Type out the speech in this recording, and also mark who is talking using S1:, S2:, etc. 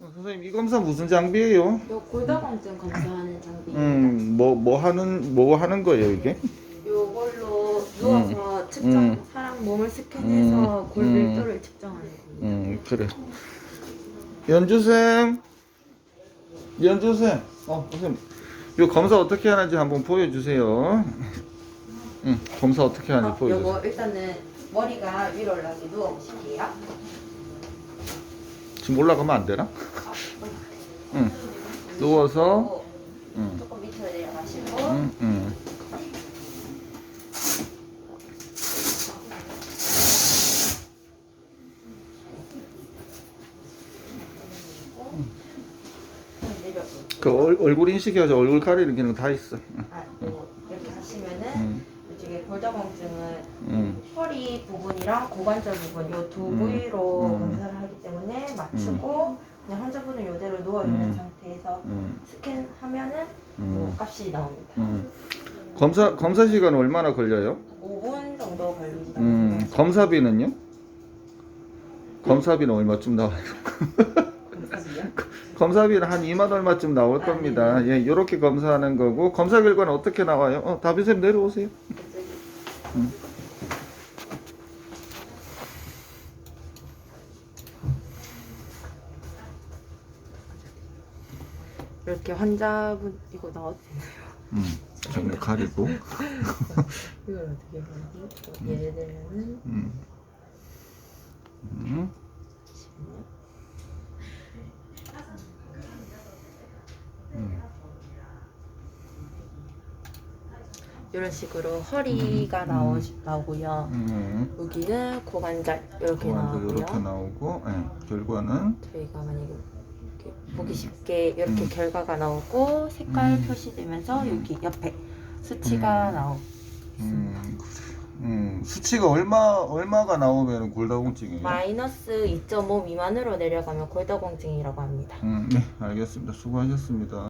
S1: 어, 선생님 이 검사 무슨 장비예요?
S2: 요 골다공증 검사하는 장비입니다.
S1: 음, 뭐 뭐 하는 뭐 하는 거예요 이게?
S2: 요걸로 누워서 측정
S1: 음.
S2: 사람 몸을 스캔해서
S1: 음.
S2: 골
S1: 음.
S2: 밀도를 측정하는 겁니다.
S1: 음, 그래. 연주생, 연주생. 어, 선생님, 이 검사 어떻게 하는지 한번 보여주세요. 응, 검사 어떻게 하는지
S2: 어,
S1: 보여주세요.
S2: 요거 일단은 머리가 위로 올라게 누워 보실게요.
S1: 지금 올라가면 안 되나? 응, 누워서, 응,
S2: 조금 밑으로 내려가시고
S1: 응, 응. 그 얼, 얼굴 인식해서 얼굴 가리는 기능 다 있어. 응,
S2: 아, 요 이렇게 하시면은
S1: 응,
S2: 이쪽에 골다공증은
S1: 응.
S2: 허리 부분이랑 고관절 부분 요두
S1: 음.
S2: 부위로
S1: 음.
S2: 검사를 하기 때문에 맞추고 그냥 환자분은 이대로 누워 있는
S1: 음.
S2: 상태에서
S1: 응,
S2: 스캔하면은
S1: 응,
S2: 요 값이 나옵니다.
S1: 응. 검사 검사 시간 얼마나 걸려요?
S2: 5분 정도 걸리시다
S1: 음, 검사비는요? 검사비는 얼마쯤 나와요? 검사비는 한 2만 얼마쯤 나올
S2: 아,
S1: 겁니다. 예, 이렇게 검사하는 거고 검사 결과는 어떻게 나와요? 어, 다비쌤 내려오세요. 음.
S2: 이렇게 환자분 이거 되나요?
S1: 음, 정말 가리고.
S2: 이걸 어떻게 하지? 예를 들면은
S1: 음. 음.
S2: 잠시만요. 이런 식으로 허리가 나오, 나오고요.
S1: 음.
S2: 여기는 고관절 이렇게
S1: 고관도
S2: 나오고요.
S1: 이렇게 나오고, 예, 결과는
S2: 저희가 만약에 이렇게 보기 쉽게 이렇게
S1: 음.
S2: 결과가 나오고 색깔
S1: 음.
S2: 표시되면서
S1: 음.
S2: 여기 옆에 수치가
S1: 음.
S2: 나오고
S1: 음, 그래. 음, 수치가 얼마 얼마가 나오면 골다공증이에요?
S2: 마이너스 2.5 미만으로 내려가면 골다공증이라고 합니다.
S1: 음, 네, 알겠습니다. 수고하셨습니다.